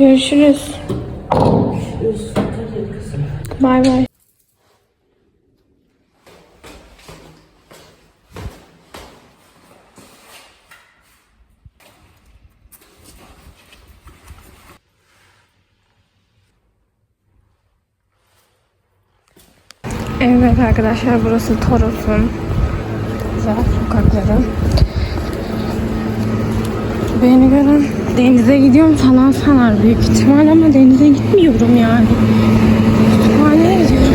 Görüşürüz. Bay bay. Evet arkadaşlar burası Toros'un güzel sokakları. Beni gören denize gidiyorum falan sanar büyük ihtimal ama denize gitmiyorum yani. Kütüphaneye gidiyorum.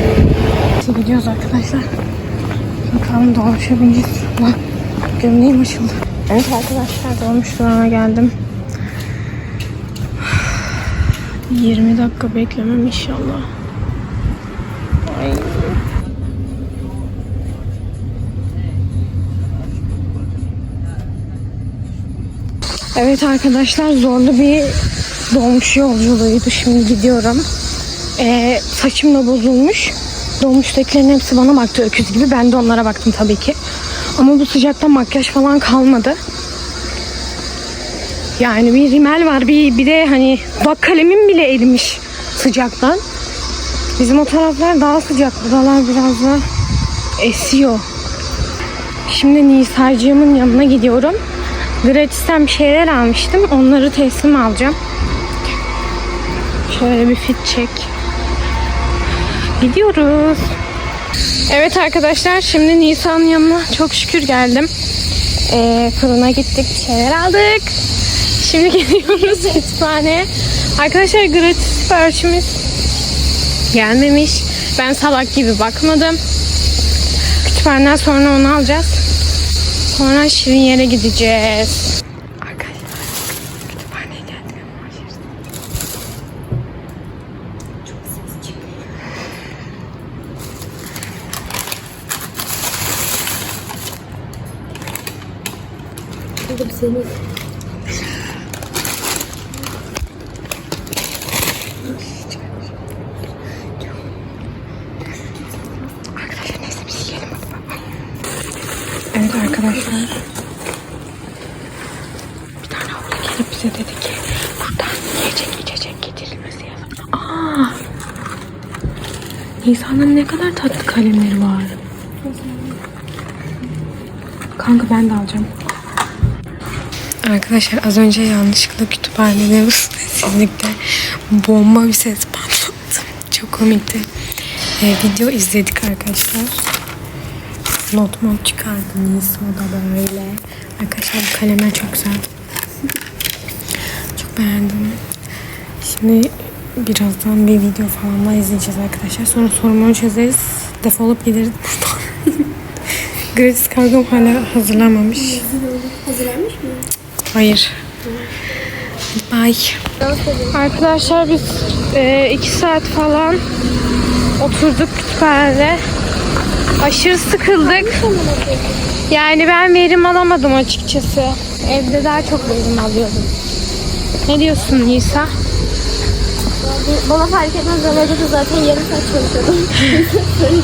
Nasıl gidiyoruz arkadaşlar? Bakalım dolmuşa bineceğiz. Lan gömleğim açıldı. Evet arkadaşlar dolmuş durağına geldim. 20 dakika beklemem inşallah. Ay. Evet arkadaşlar zorlu bir dolmuş yolculuğuydu. Şimdi gidiyorum. Ee, saçım da bozulmuş. Dolmuştakilerin hepsi bana baktı öküz gibi. Ben de onlara baktım tabii ki. Ama bu sıcakta makyaj falan kalmadı. Yani bir rimel var. Bir, bir de hani bak kalemim bile erimiş sıcaktan. Bizim o taraflar daha sıcak. Buralar biraz da esiyor. Şimdi Nisa'cığımın yanına gidiyorum. Gratis'ten bir şeyler almıştım. Onları teslim alacağım. Şöyle bir fit çek. Gidiyoruz. Evet arkadaşlar şimdi Nisa'nın yanına çok şükür geldim. Ee, fırına gittik bir şeyler aldık. Şimdi gidiyoruz kütüphaneye. Arkadaşlar gratis siparişimiz gelmemiş. Ben salak gibi bakmadım. Kütüphaneden sonra onu alacağız. Sonra şirin yere gideceğiz. Arkadaşlar kütüphaneye geldik ama. Arkadaşlar neyse biz yiyelim hadi bak. Evet arkadaşlar. Bir tane abla gelip bize dedi ki buradan yiyecek içecek getirilmesi yazın. Aa! Nisan'ın ne kadar tatlı kalemleri var. Kanka ben de alacağım. Arkadaşlar az önce yanlışlıkla kütüphanede sessizlikte bomba bir ses patlattım. Çok komikti. Ee, video izledik arkadaşlar. Not not çıkardım. Nisa da böyle. Arkadaşlar bu kalemler çok güzel. Çok beğendim. Şimdi birazdan bir video falan da izleyeceğiz arkadaşlar. Sonra sorumlu çözeriz. Defolup gideriz buradan. Gratis kargom hala hazırlanmamış. Hazırlanmış mı? Hayır. Bye. Arkadaşlar biz e, iki saat falan oturduk kütüphanede. Aşırı sıkıldık. Yani ben verim alamadım açıkçası. Evde daha çok verim alıyordum. Ne diyorsun Nisa? Bana fark etmez ben evde de zaten yarım saat çalışıyordum.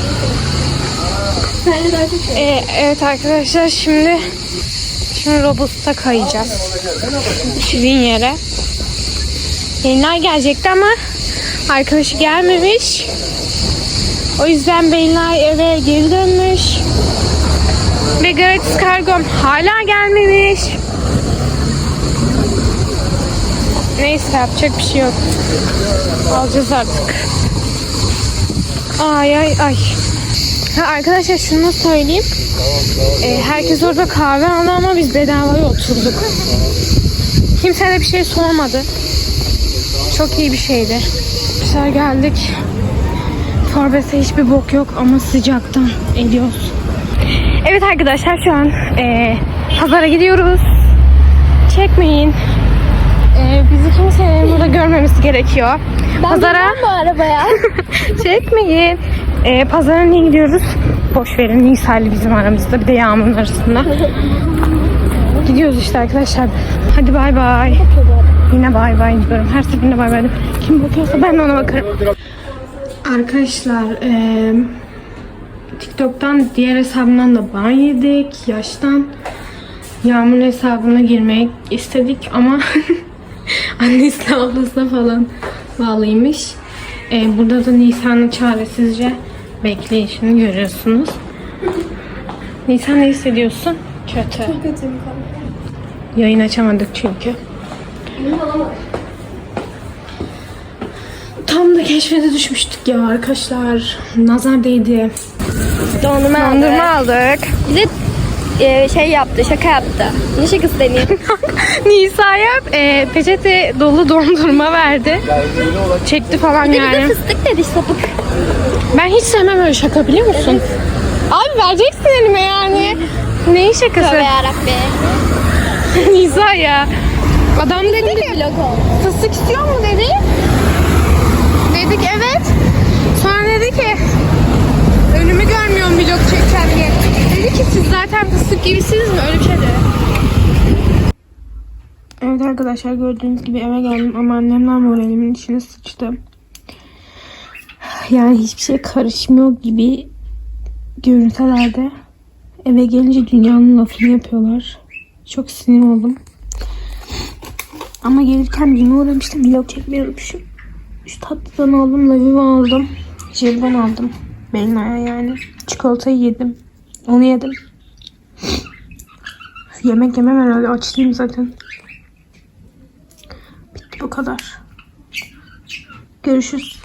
Sen daha çok şey. E, evet arkadaşlar şimdi şimdi Robusta kayacağız. Şirin yere. Beyler gelecekti ama arkadaşı gelmemiş. O yüzden Beyler eve geri dönmüş. Ve gratis kargom hala gelmemiş. Neyse yapacak bir şey yok. Alacağız artık. Ay ay ay. Ha, arkadaşlar şunu söyleyeyim. Ee, herkes orada kahve aldı ama biz bedavaya oturduk. Kimse de bir şey sormadı. Çok iyi bir şeydi. Güzel geldik. Forvet'e hiçbir bok yok ama sıcaktan ediyoruz. Evet arkadaşlar şu an ee, pazara gidiyoruz. Çekmeyin. Ee, bizi kimsenin burada görmemesi gerekiyor. Pazara bu arabaya. çekmeyin. Ee, pazara niye gidiyoruz? Boş verin Nisa'yla bizim aramızda bir de Yağmur'un arasında. Gidiyoruz işte arkadaşlar. Hadi bay bay. Yine bay bay diyorum. Her seferinde bay bay diyorum. Kim bakıyorsa ben de ona bakarım. Arkadaşlar eee, TikTok'tan diğer hesabımdan da ban yedik. Yaştan Yağmur hesabına girmek istedik ama Annesine ablasına falan bağlıymış. Ee, burada da Nisan'ın çaresizce bekleyişini görüyorsunuz. Nisan ne hissediyorsun? Kötü. Kötüyüm Yayın açamadık çünkü. Tam da keşfete düşmüştük ya arkadaşlar. Nazar değdi. Dondurma Dondurma aldık. Bize e, şey yaptı, şaka yaptı. Ne şakası deneyim? Nisa'ya e, peçete dolu dondurma verdi. Çekti falan Bir de yani. fıstık dedi sapık. Ben hiç sevmem öyle şaka biliyor musun? Abi vereceksin elime yani. Neyin şakası? Tövbe yarabbi. Nisa ya. Adam dedi ki fıstık istiyor mu dedi. Dedik evet. Sonra dedi ki önümü görmüyorum vlog çekeceğim diye. Dedi ki siz zaten fıstık gibisiniz mi? Öyle bir şey dedi. Evet arkadaşlar gördüğünüz gibi eve geldim ama annemler moralimin içine sıçtı. Yani hiçbir şey karışmıyor gibi görüntülerde eve gelince dünyanın lafını yapıyorlar. Çok sinir oldum. Ama gelirken yine uğramıştım. Vlog çekmeyi unutmuşum. Şu tatlıdan aldım. Laviva aldım. Jelibon aldım. Belina'ya yani. Çikolatayı yedim. Onu yedim. Yemek yemem herhalde. Aç değilim zaten. Bitti bu kadar. Görüşürüz.